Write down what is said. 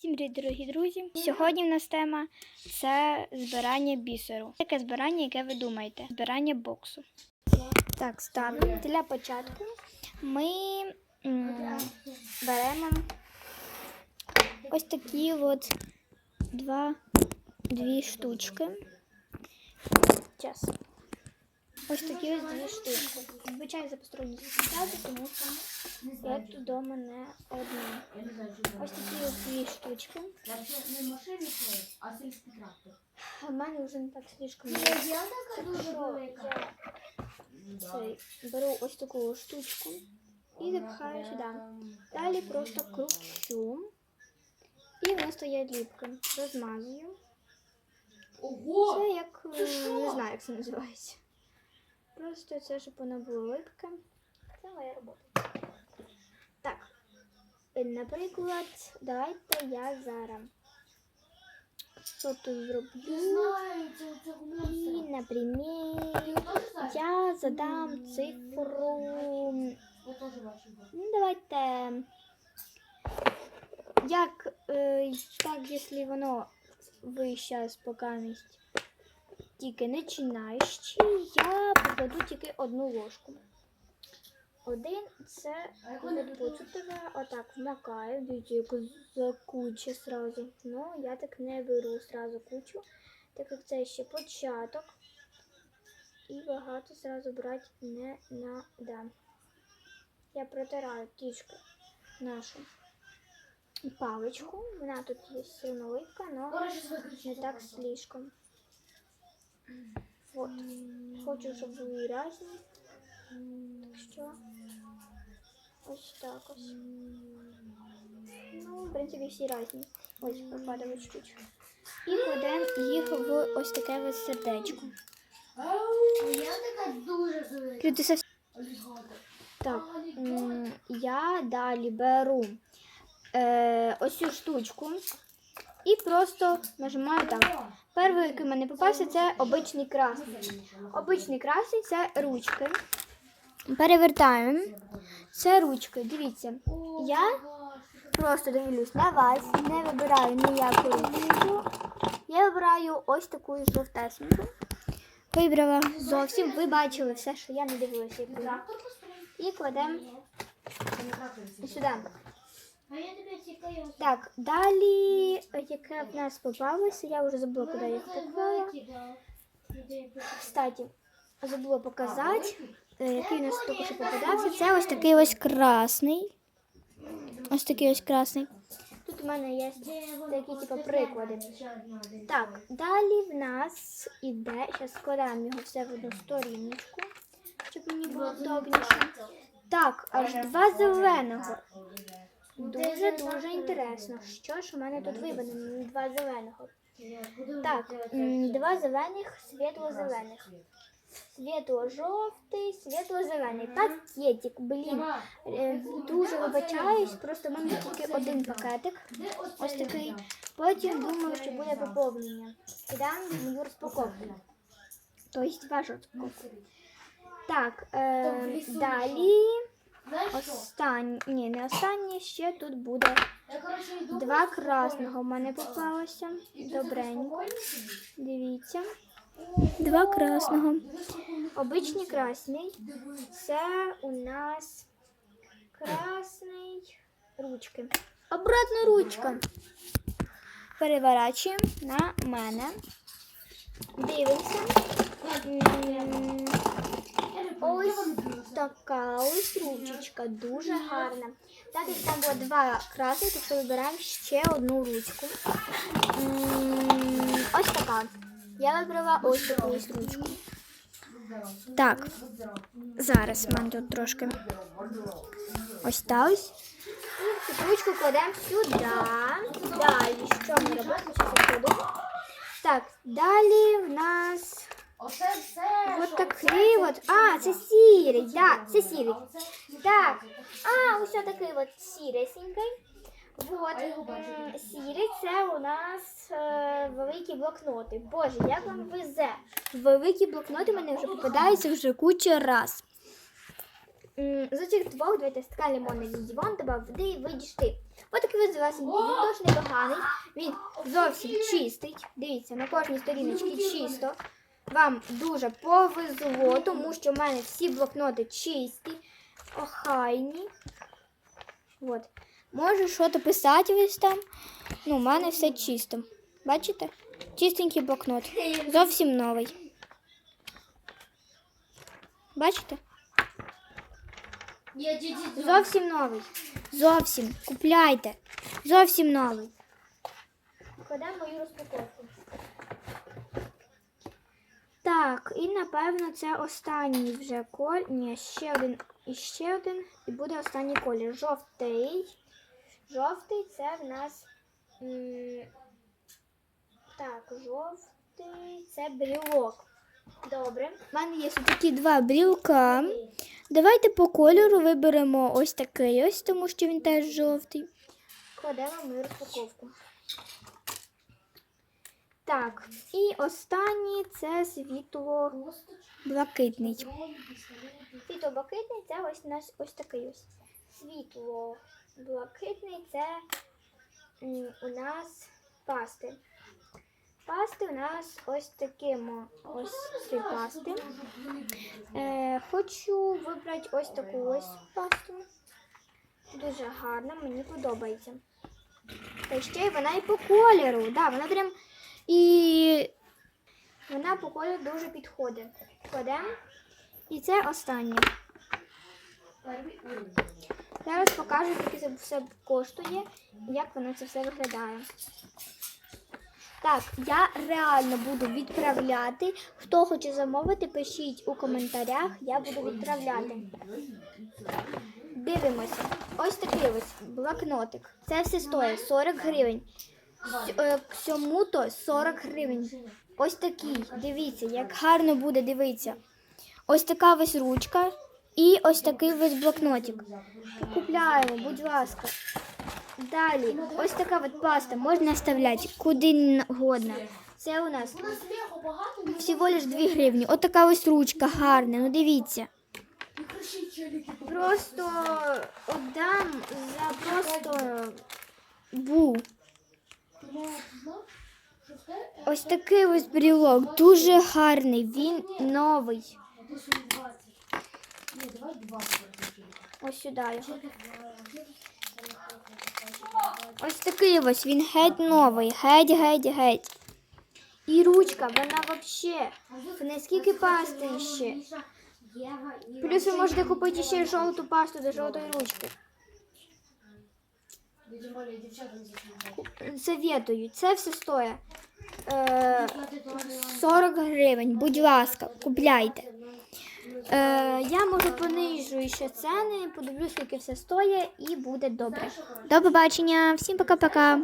Всім привіт, дорогі друзі! Сьогодні в нас тема це збирання бісеру. Таке збирання, яке ви думаєте? Збирання боксу. Так, ставимо. Для початку ми беремо ось такі от два, дві штучки. Час. Ось такі ось дві штучки. Звичайно, за посторонні засідати, тому що я тут вдома не одна. Ось такі ось дві штучки. А сільський трактор. У мене вже не так слишком. Я така дуже велика. я беру ось таку штучку і запихаю сюди. Далі просто кручу. І воно стає ліпки. Розмазую. Ого! Це як е, не знаю, як це називається. Просто це, щоб воно було липке. Це моя робота. Так. Е, Наприклад, давайте я зараз. Що тут зроблю? І, наприклад, я задам цифру. Ну, давайте. Як е, так, якщо воно ви зараз поки тільки починаючи, я покладу тільки одну ложку. Один це як отак вмакаю, дивіться, як закуче сразу. Ну, я так не беру сразу кучу, так як це ще початок. І багато сразу брати не надо. Я протираю трішки нашу паличку. Вона тут є сильно липка, але не так слишком. Вот. Хочу, щоб були різні. Так що ось так ось. Ну, в принципі, всі різні. Ось пропадало чуть-чуть. І кладемо їх в ось таке ось сердечко. Я така дуже. Люди совсем... Так, м, я далі беру е, ось цю штучку і просто нажимаю так. Перший, який мені попався, це обичний красний. Обичний красний це ручки. Перевертаємо. Це ручки. Дивіться. Я просто дивлюсь на вас, не вибираю ніяку. Я вибираю ось таку жовтесеньку. Вибрала зовсім. Ви бачили все, що я не дивилася. І кладемо сюди. А я тебе цікаю. Так, далі, яке в нас попалося, я вже забула, куди я поклала. Кстати, забула показати, е, який у нас тільки що попадався. Це ось такий ось красний. Ось такий ось красний. Тут у мене є такі типу приклади. Так, далі в нас іде, зараз складаємо його все в одну сторіночку, щоб мені було удобніше. Так, аж два зеленого. Дуже дуже інтересно. Що ж у мене тут вибрано? Два зеленого. Так, два зелених, світло-зелених. Світло-жовтий, світло-зелений. Пакетик, блін. Е, Дуже вибачаюсь, просто в мене тільки один пакетик. Ось такий. Потім думаю, що буде поповнення. Кидаємо мою розпаковку. Тобто вашу розпаковку. Так, е, далі останнє, ні, не останнє, ще тут буде два красного в мене попалося. Добренько. Дивіться. Два красного. Обичний красний. Це у нас красний ручки. Обратно ручка. Переворачуємо на мене. Дивимося. Ось така ось ручечка, дуже гарна. Так як там було два красних, то вибираємо ще одну ручку. Ось така. Я вибрала ось таку ось ручку. Так, зараз в мене тут трошки ось та ось. І цю ручку кладемо сюди. Далі, що ми робимо? Так, далі в нас Оце все. от такий от. А, це сірий, да, це сірий. Так. А, ось такий от сіресенький. Вот, сірий це у нас е, великі блокноти. Боже, як вам везе? Великі блокноти мене вже попадаються вже куча раз. М, З цих двох стакан лимонний диван добав води і вийдеш ти. Ось такий зелесенький, він дуже непоганий. Він зовсім чистий. Дивіться, на кожній сторіночці чисто. Вам дуже повезло, тому що в мене всі блокноти чисті, охайні. От. Можу щось писати ось там. Ну, у мене все чисто. Бачите? Чистенький блокнот. Зовсім новий. Бачите? Зовсім новий. Зовсім. Купляйте. Зовсім новий. Кладемо мою розпаковку. Так, і напевно це останній вже колір. Ні, ще один і ще один. І буде останній колір. Жовтий. Жовтий це в нас. Так, жовтий це брілок. Добре. У мене є такі два брілка. Давайте по кольору виберемо ось такий ось, тому що він теж жовтий. Кладемо мою розпаковку. Так, і останній це світло блакитний. Світло блакитний це ось наш ось такий ось. Світло блакитний це у нас пасти. Пасти у нас ось такими ось три пасти. Е, хочу вибрати ось таку ось пасту. Дуже гарна, мені подобається. Та ще й вона і по кольору. Да, вона прям і вона по кольору дуже підходить. Кладемо. І це останнє. Зараз покажу, скільки це все коштує як воно це все виглядає. Так, я реально буду відправляти. Хто хоче замовити, пишіть у коментарях, я буду відправляти. Дивимося. Ось такий ось блокнотик. Це все стоїть 40 гривень. Е, Цьому то 40 гривень. Ось такий. Дивіться, як гарно буде дивитися. Ось така ось ручка і ось такий ось блокнотик. Купляємо, будь ласка. Далі, ось така от паста можна вставляти куди угодно. Це у нас всього лиш 2 гривні. От така ось ручка гарна, ну дивіться. Просто отдам за просто бу. Ти мама знав, що в те Ось такий ось брілок, дуже гарний, він новий. ти свої 20. Ні, давай 20. Ось сюди його. Ось такий ось він геть новий, геть, геть, геть. І ручка, вона взагалі. Не скільки пасти ще. Плюс ви можете купити ще жовту пасту до жовтої ручки. Тим це все стоїть. Е, 40 гривень, будь ласка, купляйте. Е, я може понижу ще ціни, подивлюсь, скільки все стоїть, і буде добре. До побачення, всім пока-пока.